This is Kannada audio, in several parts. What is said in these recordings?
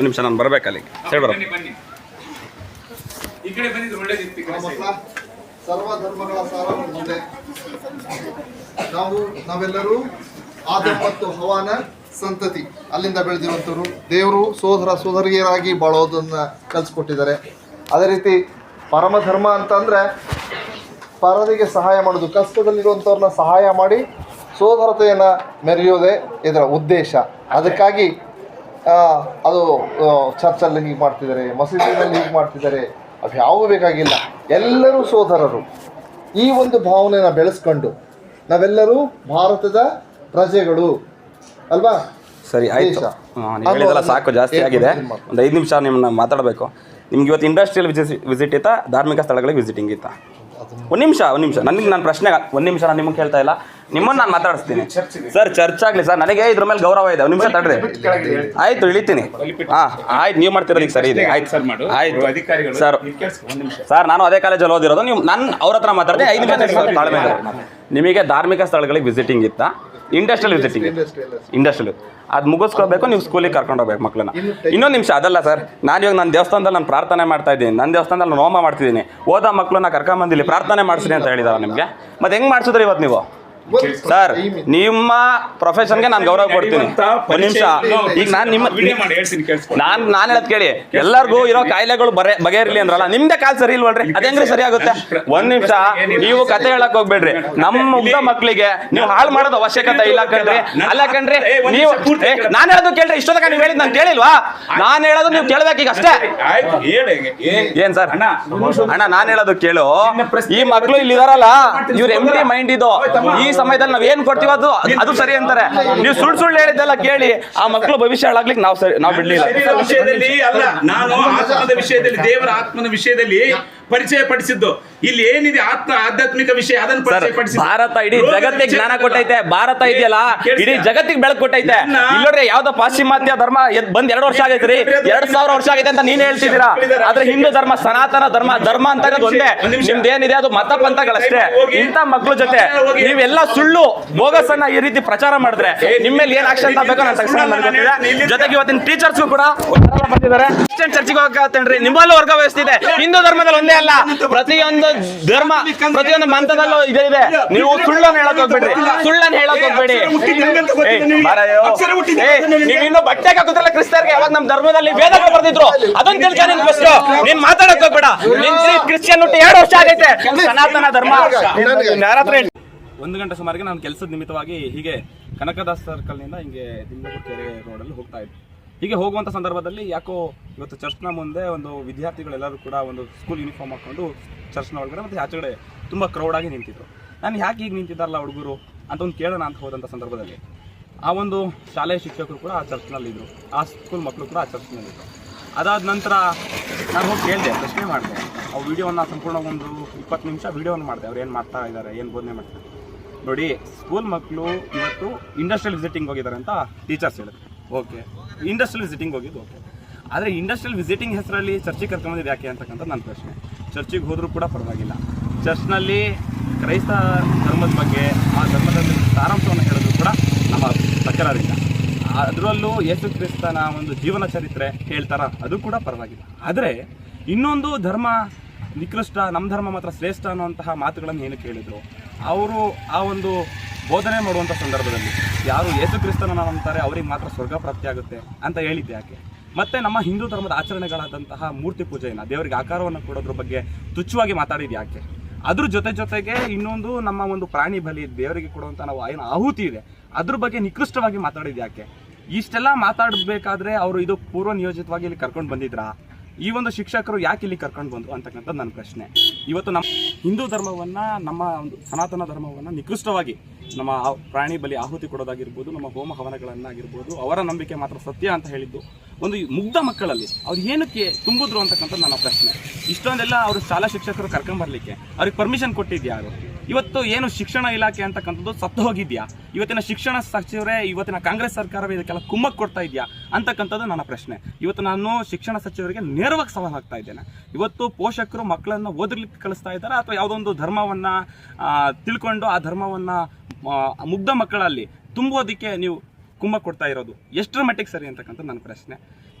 ಒಂದು ನಿಮಿಷ ನಾನು ಬರಬೇಕು ಅಲ್ಲಿಗೆ. ಸೈಡ್ ಬರ ಈ ಕಡೆ ಬಂದಿದ್ದು ಒಳ್ಳೇದಿತ್ತು ಸರ್ವ ಧರ್ಮಗಳ ಸಾರ ಮುಂದೆ. ನಾವು ನಾವೆಲ್ಲರೂ ಆದಂ ಮತ್ತು ಹವಾನ ಸಂತತಿ. ಅಲ್ಲಿಂದ ಬೆಳೆದಿರುವಂಥವ್ರು ದೇವರು ಸೋದರ ಸೋದರಿಯರಾಗಿ ಬಾಳೋದನ್ನ ಕಲಿಸ್ಕೊಟ್ಟಿದ್ದಾರೆ. ಅದೇ ರೀತಿ ಪರಮ ಧರ್ಮ ಅಂತಂದ್ರೆ ಪರರಿಗೆ ಸಹಾಯ ಮಾಡೋದು ಕಷ್ಟದಲ್ಲಿರುವಂಥವ್ರನ್ನ ಸಹಾಯ ಮಾಡಿ ಸೋದರತೆಯನ್ನು ಮೆರೆಯೋದೇ ಇದರ ಉದ್ದೇಶ. ಅದಕ್ಕಾಗಿ ಅದು ಚರ್ಚಲ್ಲಿ ಹೀಗೆ ಮಾಡ್ತಿದ್ದಾರೆ ಮಸೀದಿನಲ್ಲಿ ಹೀಗೆ ಮಾಡ್ತಿದ್ದಾರೆ ಅದು ಯಾವೂ ಬೇಕಾಗಿಲ್ಲ. ಎಲ್ಲರೂ ಸೋದರರು. ಈ ಒಂದು ಭಾವನೆನ ಬೆಳೆಸ್ಕೊಂಡು ನಾವೆಲ್ಲರೂ ಭಾರತದ ಪ್ರಜೆಗಳು. ಅಲ್ವಾ? ಸರಿ ಆಯ್ತು. ಹೇಳಿದೆಲ್ಲ ಸಾಕು ಜಾಸ್ತಿ ಆಗಿದೆ. ಒಂದು ಐದು ನಿಮಿಷ ನಿಮ್ಮನ್ನ ಮಾತಾಡಬೇಕು. ನಿಮ್ಗೆ ಇವತ್ತು ಇಂಡಸ್ಟ್ರಿಯಲ್ ವಿಸಿಟ್ ವಿಸಿಟ್ ಇತ್ತಾ? ಧಾರ್ಮಿಕ ಸ್ಥಳಗಳಿಗೆ ವಿಸಿಟಿಂಗ್ ಇತ್ತ? ಒಂದು ನಿಮಿಷ ಒಂದು ನಿಮಿಷ. ನನಗೆ ನಾನು ಪ್ರಶ್ನೆ ಒಂದು ನಿಮಿಷ ನಾನು ನಿಮಗೆ ಕೇಳ್ತಾ ಇಲ್ಲ. ನಿಮ್ಮನ್ನು ನಾನು ಮಾತಾಡಿಸ್ತೀನಿ. ಸರ್ ಚರ್ಚ್ ಆಗಲಿ ಸರ್ ನನಗೆ ಇದ್ರ ಮೇಲೆ ಗೌರವ ಇದೆ. ನಿಮಿಷ ತಡ್ರಿ. ಆಯ್ತು ಇಳಿತೀನಿ. ಹಾಂ ಆಯ್ತು ನೀವು ಮಾಡ್ತಿರೋದು ಸರಿ ಇದೆ. ಆಯ್ತು. ಸರ್ ಮಾಡು. ಆಯ್ತು. ಅಧಿಕಾರಿಗಳು ಸರ್ ಸರ್ ನಾನು ಅದೇ ಕಾಲೇಜಲ್ಲಿ ಓದಿರೋದು. ನೀವು ನಾನು ಅವ್ರ ಹತ್ರ ಮಾತಾಡ್ತೀನಿ. ಐದು ನಿಮಿಷ ತಾಳ್ಮೆ. ನಿಮಗೆ ಧಾರ್ಮಿಕ ಸ್ಥಳಗಳಿಗೆ ವಿಸಿಟಿಂಗ್ ಇತ್ತಾ. ಇಂಡಸ್ಟ್ರಿಯಲ್ ವಿಸಿಟಿಂಗ್ ಇಂಡಸ್ಟ್ರಿಯಲ್ ಅದು ಮುಗಿಸ್ಕೊಳ್ಬೇಕು ನೀವು ಸ್ಕೂಲಿಗೆ ಕರ್ಕೊಂಡು ಹೋಗ್ಬೇಕು ಮಕ್ಕಳನ್ನ ಇನ್ನೊಂದು ನಿಮಿಷ ಅದಲ್ಲ ಸರ್ ನಾನು ಇವಾಗ ನನ್ನ ದೇವಸ್ಥಾನದಲ್ಲಿ ನಾನು ಪ್ರಾರ್ಥನೆ ಮಾಡ್ತಾ ಇದ್ದೀನಿ. ನನ್ನ ದೇವಸ್ಥಾನದಲ್ಲಿ ನಾನು ಹೋಮ ಮಾಡ್ತಿದ್ದೀನಿ. ಓದೋ ಮಕ್ಕಳನ್ನ ಕರ್ಕೊಂಬಂದಿಲ್ಲಿ ಪ್ರಾರ್ಥನೆ ಮಾಡಿಸ್ರಿ ಅಂತ ಹೇಳಿದಾರೆ ನಿಮಗೆ. ಮತ್ತೆ ಹೆಂಗೆ ಮಾಡಿಸಿದ್ರಿ ಇವತ್ತು ನೀವು? ಸರ್ ನಿಮ್ಮ ಪ್ರೊಫೆಷನ್ಗೆ ನಾನು ಗೌರವ ಕೊಡ್ತೀನಿ. ಒಂದು ನಿಮಿಷ. ಈಗ ನಾನು ನಿಮ್ಮ ನಾನು ಮಾಡಿ ಹೇಳ್ತೀನಿ ಕೇಳಿಸ್ಕೊ ನಾನ್ ನಾನು ಹೇಳದ್ ಕೇಳಿ. ಎಲ್ಲರಿಗೂ ಇರೋ ಕಾಯಿಲೆಗಳು ಬರೆ ಬಗೆಹರಿಲಿ ಅಂದ್ರಲ್ಲ ನಿಮ್ದೇ ಕಾಲ್ ಸರಿ ಇಲ್ವಲ್ರಿ? ಅದೇಂಗ್ರಿ ಸರಿ ಆಗುತ್ತೆ ಒಂದ್ ನಿಮಿಷ. ನೀವು ಕತೆ ಹೇಳಕ್ ಹೋಗ್ಬೇಡ್ರಿ. ನಮ್ಮ ಮುಗ್ಧ ಮಕ್ಕಳಿಗೆ ನೀವು ಹಾಳು ಮಾಡೋದು ಅವಶ್ಯಕತೆ ಇಲ್ಲ ಕಣ್ರಿ. ಅಲ್ಲ ಕಣ್ರಿ ನೀವು ನಾನು ಹೇಳೋದು ಕೇಳ್ರಿ ಇಷ್ಟೊತ್ತಕ ನೀವು ಹೇಳಿದ್ ನಾನು ಕೇಳಿಲ್ವಾ? ನಾನು ಹೇಳೋದು ನೀವು ಕೇಳ್ಬೇಕು ಈಗ ಅಷ್ಟೇ. ಆಯ್ತು ಏನ್ ಏನ್ ಸರ್? ಅಣ್ಣ ನಾನು ನಾನ್ ಹೇಳೋದು ಕೇಳು. ಈ ಮಕ್ಕಳು ಇಲ್ಲಿ ಇದಾರಲ್ಲ ಇವ್ರ ಎಂಟಿ ಮೈಂಡ್ ಇದು. ಈ ಸಮಯದಲ್ಲಿ ನಾವ್ ಏನ್ ಕೊಡ್ತೀವಿ ಅದು ಅದು ಸರಿ ಅಂತಾರೆ. ನೀವು ಸುಳ್ಳು ಸುಳ್ಳು ಹೇಳಿದ್ದೆಲ್ಲ ಕೇಳಿ ಆ ಮಕ್ಳು ಭವಿಷ್ಯ ಹಾಳಾಗ್ಲಿಕ್ಕೆ ನಾವು ಸರಿ, ನಾವು ಬಿಡ್ಲಿಲ್ಲ. ವಿಷಯದಲ್ಲಿ ಅಲ್ಲ, ನಾನು ಆತ್ಮದ ವಿಷಯದಲ್ಲಿ, ದೇವರ ಆತ್ಮನ ವಿಷಯದಲ್ಲಿ ಪರಿಚಯ ಪಡಿಸಿದ್ದು ಇಲ್ಲಿ ಏನಿದೆ ಆತ್ಮ ಆಧ್ಯಾತ್ಮಿಕ ವಿಷಯ ಅದನ್ನು ಪರಿಚಯ ಪಡಿಸಿದ್ದು ಭಾರತ ಇಡೀ ಜಗತ್ತಿಗೆ ಜ್ಞಾನ ಕೊಟ್ಟೈತೆ ಭಾರತ ಇದೆಯಲ್ಲ. ಇಡೀ ಜಗತ್ತಿಗೆ ಬೆಳಕು ಕೊಟ್ಟೈತೆ. ಇಲ್ಲೋರೆ ಇಲ್ಲೋಡ್ರಿ ಯಾವ್ದೋ ಪಾಶ್ಚಿಮಾತ್ಯ ಧರ್ಮ ಬಂದ್ ಎರಡು ವರ್ಷ ಆಗೈತ್ರಿ ಎರಡ್ ಸಾವಿರ ವರ್ಷ ಆಗೈತೆ ಅಂತ ನೀನ್ ಹೇಳ್ತಿದ್ದೀರಾ? ಆದ್ರೆ ಹಿಂದೂ ಧರ್ಮ ಸನಾತನ ಧರ್ಮ ಧರ್ಮ ಅಂತ ಒಂದೇ. ನಿಮ್ದು ಏನಿದೆ ಅದು ಮತ ಪಂಥಗಳಷ್ಟೇ. ಇಂಥ ಮಕ್ಳ ಜೊತೆ ನೀವೆಲ್ಲ ಸುಳ್ಳು ಬೋಗಸ್ ಅನ್ನ ಈ ರೀತಿ ಪ್ರಚಾರ ಮಾಡಿದ್ರೆ ನಿಮ್ಮಲ್ಲಿ ಮೇಲೆ ಏನ್ ಆಕ್ಷನ್ ತಗೋಬೇಕು ತಕ್ಷಣ ಗೊತ್ತಿದೆ. ಜೊತೆಗೆ ಇವತ್ತಿನ ಟೀಚರ್ಸ್ ಕೂಡ ಚರ್ಚೆಗೆ ಬಂದಿದ್ದಾರೆ. ಕ್ರಿಶ್ಚಿಯನ್ ಚರ್ಚಿಗೆ ಹೋಗತ್ತೇನ್ರಿ ನಿಮ್ಮಲ್ಲೂ ವರ್ಗ ವಹಿಸ್ತಿದೆ ಹಿಂದೂ ಧರ್ಮದಲ್ಲಿ ಒಂದೇ ಅಲ್ಲ ಪ್ರತಿಯೊಂದು ಧರ್ಮ ಪ್ರತಿಯೊಂದು ಮಂತ್ರದಲ್ಲೂ ಇದೆ ಇದೆ. ನೀವು ಸುಳ್ಳನ್ನು ಹೇಳಕ್ ಹೋಗ್ಬೇಡ್ರಿ. ಸುಳ್ಳನ್ನು ಹೇಳಕ್ ಹೋಗ್ಬೇಡಿ. ಅಕ್ಷರ ಹುಟ್ಟಿದ ನಂಗಂತ ಗೊತ್ತಿದೆ ಏ, ನಿನಗೆ. ಮಾರಾಯೋ. ಅಕ್ಷರ ಹುಟ್ಟಿದ ಏ, ನಂಗೆ. ನೀವ್ ಇನ್ನು ಬಟ್ಟೆ ಹಾಕುತ್ತಲ್ಲ ಕ್ರಿಸ್ತರ್ಗೆ ಯಾವಾಗ ನಮ್ ಧರ್ಮದಲ್ಲಿ ವೇದಗಳು ಬರ್ದಿದ್ರು? ಅದನ್ನ ತಿಳ್ಕ ನಿಮ್ ಫಸ್ಟ್ ನೀನ್ ಮಾತಾಡಕ್ ಹೋಗ್ಬೇಡ. ನಿನ್ ಕ್ರಿಶ್ಚಿಯನ್ ಹುಟ್ಟಿ ಎರಡು ವರ್ಷ ಆಗೈತೆ. ಸನಾತನ ಧರ್ಮ. ಒಂದು ಗಂಟೆ ಸುಮಾರಿಗೆ ನಾನು ಕೆಲಸದ ನಿಮಿತ್ತವಾಗಿ ಹೀಗೆ ಕನಕದಾಸ್ ಸರ್ಕಲ್ನಿಂದ ಹಿಂಗೆ ದಿಂಬೂರು ಕೆರೆ ರೋಡಲ್ಲಿ ಹೋಗ್ತಾ ಇದ್ದೆ. ಹೀಗೆ ಹೋಗುವಂಥ ಸಂದರ್ಭದಲ್ಲಿ ಯಾಕೋ ಇವತ್ತು ಚರ್ಚ್ನ ಮುಂದೆ ಒಂದು ವಿದ್ಯಾರ್ಥಿಗಳೆಲ್ಲರೂ ಕೂಡ ಒಂದು ಸ್ಕೂಲ್ ಯೂನಿಫಾರ್ಮ್ ಹಾಕೊಂಡು ಚರ್ಚ್ನ ಒಳಗಡೆ ಮತ್ತು ಆಚೆಗಡೆ ತುಂಬ ಕ್ರೌಡಾಗಿ ನಿಂತಿದ್ರು. ನಾನು ಯಾಕೆ ಈಗ ನಿಂತಿದ್ದಾರಲ್ಲ ಹುಡುಗರು ಅಂತ ಒಂದು ಕೇಳೋಣ ಅಂತ ಹೋದಂಥ ಸಂದರ್ಭದಲ್ಲಿ. ಆ ಒಂದು ಶಾಲೆಯ ಶಿಕ್ಷಕರು ಕೂಡ ಆ ಚರ್ಚ್ನಲ್ಲಿದ್ದರು ಆ ಸ್ಕೂಲ್ ಮಕ್ಕಳು ಕೂಡ ಆ ಚರ್ಚ್ನಲ್ಲಿದ್ದರು ಅದಾದ ನಂತರ ನಾನು ಹೋಗಿ ಕೇಳಿದೆ, ಪ್ರಶ್ನೆ ಮಾಡಿದೆ. ಆ ವಿಡಿಯೋನ ಸಂಪೂರ್ಣ ಒಂದು ಇಪ್ಪತ್ತು ನಿಮಿಷ ವೀಡಿಯೋನ ಮಾಡಿದೆ. ಅವ್ರು ಏನು ಮಾಡ್ತಾ ಇದ್ದಾರೆ ಏನು ಬೋಧನೆ ಮಾಡ್ತಾರೆ ನೋಡಿ ಸ್ಕೂಲ್ ಮಕ್ಕಳು ಇವತ್ತು ಇಂಡಸ್ಟ್ರಿಯಲ್ ವಿಸಿಟಿಂಗ್ ಹೋಗಿದ್ದಾರೆ ಅಂತ ಟೀಚರ್ಸ್ ಹೇಳಿದ್ರು. ಓಕೆ. ಇಂಡಸ್ಟ್ರಿಯಲ್ ವಿಸಿಟಿಂಗ್ ಹೋಗಿದ್ದು, ಓಕೆ. ಆದರೆ ಇಂಡಸ್ಟ್ರಿಯಲ್ ವಿಸಿಟಿಂಗ್ ಹೆಸರಲ್ಲಿ ಚರ್ಚಿಗೆ ಕರ್ಕೊಂಬಂದಿದ್ದು ಯಾಕೆ ಅಂತಕ್ಕಂಥ ನನ್ನ ಪ್ರಶ್ನೆ. ಚರ್ಚಿಗೆ ಹೋದರೂ ಕೂಡ ಪರವಾಗಿಲ್ಲ. ಚರ್ಚ್ನಲ್ಲಿ ಕ್ರೈಸ್ತ ಧರ್ಮದ ಬಗ್ಗೆ, ಆ ಧರ್ಮದ ಸಾರಾಂಶವನ್ನು ಹೇಳಿದ್ರು ಕೂಡ ನಮ್ಮ ತಕರಾರಿಲ್ಲ ಅದರಲ್ಲೂ ಯೇಸು ಕ್ರಿಸ್ತನ ಒಂದು ಜೀವನ ಚರಿತ್ರೆ ಹೇಳ್ತಾರ? ಅದು ಕೂಡ ಪರವಾಗಿಲ್ಲ. ಆದರೆ ಇನ್ನೊಂದು ಧರ್ಮ ನಿಕೃಷ್ಟ ನಮ್ಮ ಧರ್ಮ ಮಾತ್ರ ಶ್ರೇಷ್ಠ ಅನ್ನುವಂತಹ ಮಾತುಗಳನ್ನು ಏನು ಕೇಳಿದರು ಅವರು ಆ ಒಂದು ಬೋಧನೆ ಮಾಡುವಂಥ ಸಂದರ್ಭದಲ್ಲಿ. ಯಾರು ಯೇಸು ಕ್ರಿಸ್ತನ ನಂಬ್ತಾರೆ, ಅವ್ರಿಗೆ ಮಾತ್ರ ಸ್ವರ್ಗ ಪ್ರಾಪ್ತಿ ಆಗುತ್ತೆ ಅಂತ ಹೇಳಿದ್ದೆ ಯಾಕೆ? ಮತ್ತೆ ನಮ್ಮ ಹಿಂದೂ ಧರ್ಮದ ಆಚರಣೆಗಳಾದಂತಹ ಮೂರ್ತಿ ಪೂಜೆಯನ್ನು, ದೇವರಿಗೆ ಆಕಾರವನ್ನು ಕೊಡೋದ್ರ ಬಗ್ಗೆ ತುಚ್ಛವಾಗಿ ಮಾತಾಡಿದ್ದೆ ಯಾಕೆ? ಅದ್ರ ಜೊತೆ ಜೊತೆಗೆ ಇನ್ನೊಂದು ನಮ್ಮ ಒಂದು ಪ್ರಾಣಿ ಬಲಿ ದೇವರಿಗೆ ಕೊಡುವಂಥ ನಾವು ಏನು ಆಹುತಿ ಇದೆ, ಅದ್ರ ಬಗ್ಗೆ ನಿಕೃಷ್ಟವಾಗಿ ಮಾತಾಡಿದ್ದು ಯಾಕೆ? ಇಷ್ಟೆಲ್ಲ ಮಾತಾಡಬೇಕಾದ್ರೆ ಅವರು ಇದು ಪೂರ್ವ ನಿಯೋಜಿತವಾಗಿ ಇಲ್ಲಿ ಕರ್ಕೊಂಡು ಬಂದಿದ್ರಾ? ಈ ಒಂದು ಶಿಕ್ಷಕರು ಯಾಕೆ ಇಲ್ಲಿ ಕರ್ಕೊಂಡು ಬಂದ್ರು ಅಂತಕ್ಕಂಥದ್ದು ನನ್ನ ಪ್ರಶ್ನೆ. ಇವತ್ತು ನಮ್ಮ ಹಿಂದೂ ಧರ್ಮವನ್ನ, ನಮ್ಮ ಒಂದು ಸನಾತನ ಧರ್ಮವನ್ನ ನಿಕೃಷ್ಟವಾಗಿ ನಮ್ಮ ಪ್ರಾಣಿ ಬಲಿ ಆಹುತಿ ಕೊಡೋದಾಗಿರ್ಬೋದು, ನಮ್ಮ ಹೋಮ ಹವನಗಳನ್ನಾಗಿರ್ಬೋದು, ಅವರ ನಂಬಿಕೆ ಮಾತ್ರ ಸತ್ಯ ಅಂತ ಹೇಳಿದ್ದು. ಒಂದು ಮುಗ್ಧ ಮಕ್ಕಳಲ್ಲಿ ಅವ್ರು ಏನಕ್ಕೆ ತುಂಬಿದ್ರು ಅಂತಕ್ಕಂಥದ್ದು ನನ್ನ ಪ್ರಶ್ನೆ. ಇಷ್ಟೊಂದೆಲ್ಲ ಅವರು ಶಾಲಾ ಶಿಕ್ಷಕರು ಕರ್ಕೊಂಬರ್ಲಿಕ್ಕೆ. ಅವ್ರಿಗೆ ಪರ್ಮಿಷನ್ ಕೊಟ್ಟಿದ್ಯಾರು ಇವತ್ತು ಏನು ಶಿಕ್ಷಣ ಇಲಾಖೆ ಅಂತಕ್ಕಂಥದ್ದು ಸತ್ತು ಹೋಗಿದ್ಯಾ? ಇವತ್ತಿನ ಶಿಕ್ಷಣ ಸಚಿವರೇ, ಇವತ್ತಿನ ಕಾಂಗ್ರೆಸ್ ಸರ್ಕಾರವೇ ಇದಕ್ಕೆಲ್ಲ ಕುಮ್ಮಕ್ ಕೊಡ್ತಾ ಇದೆಯಾ? ಅಂತಕ್ಕಂಥದ್ದು ನನ್ನ ಪ್ರಶ್ನೆ. ಇವತ್ತು ನಾನು ಶಿಕ್ಷಣ ಸಚಿವರಿಗೆ ನೇರವಾಗಿ ಸವಾಲು ಹಾಕ್ತಾ ಇದ್ದೇನೆ. ಇವತ್ತು ಪೋಷಕರು ಮಕ್ಕಳನ್ನು ಓದಲಿಕ್ಕೆ ಕಳಿಸ್ತಾ ಇದ್ದಾರೆ? ಅಥವಾ ಯಾವುದೊಂದು ಧರ್ಮವನ್ನು ತಿಳ್ಕೊಂಡು ಆ ಧರ್ಮವನ್ನ ಮುಗ್ಧ ಮಕ್ಕಳಲ್ಲಿ ತುಂಬೋದಕ್ಕೆ ನೀವು ಕುಮ್ಮಕ್ ಕೊಡ್ತಾ ಇರೋದು ಎಷ್ಟರ ಮಟ್ಟಿಗೆ ಸರಿ ಅಂತಕ್ಕಂಥ ನನ್ನ ಪ್ರಶ್ನೆ.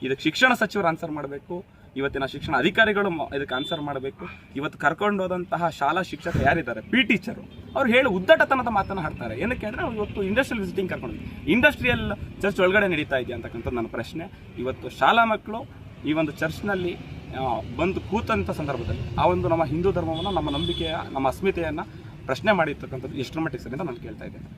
ಇದಕ್ಕೆ ಶಿಕ್ಷಣ ಸಚಿವರು ಆನ್ಸರ್ ಮಾಡಬೇಕು, ಇವತ್ತಿನ ಶಿಕ್ಷಣ ಅಧಿಕಾರಿಗಳು ಇದಕ್ಕೆ ಆನ್ಸರ್ ಮಾಡಬೇಕು. ಇವತ್ತು ಕರ್ಕೊಂಡು ಹೋದಂತಹ ಶಾಲಾ ಶಿಕ್ಷಕ ಯಾರಿದ್ದಾರೆ? ಪಿ ಟೀಚರು ಅವ್ರು ಹೇಳಿ ಉದ್ದಟತನದ ಮಾತನ್ನು ಹಾಡ್ತಾರೆ. ಏನಕ್ಕೆ ಅಂದರೆ ಇವತ್ತು ಇಂಡಸ್ಟ್ರಿಯಲ್ ವಿಸಿಟಿಂಗ್ ಕರ್ಕೊಂಡು ಇಂಡಸ್ಟ್ರಿಯಲ್ ಚರ್ಚ್ ಒಳಗಡೆ ನಡೀತಾ ಇದೆಯಾ ಅಂತಕ್ಕಂಥದ್ದು ನನ್ನ ಪ್ರಶ್ನೆ. ಇವತ್ತು ಶಾಲಾ ಮಕ್ಕಳು ಈ ಒಂದು ಚರ್ಚ್ನಲ್ಲಿ ಬಂದು ಕೂತಂಥ ಸಂದರ್ಭದಲ್ಲಿ ಆ ಒಂದು ನಮ್ಮ ಹಿಂದೂ ಧರ್ಮವನ್ನು, ನಮ್ಮ ನಂಬಿಕೆಯ, ನಮ್ಮ ಅಸ್ಮಿತೆಯನ್ನು ಪ್ರಶ್ನೆ ಮಾಡಿರ್ತಕ್ಕಂಥದ್ದು ಎಷ್ಟರ ಮಟ್ಟಿಗೆ ಸರಿ ಅಂತ ನಾನು ಕೇಳ್ತಾ ಇದ್ದೇನೆ.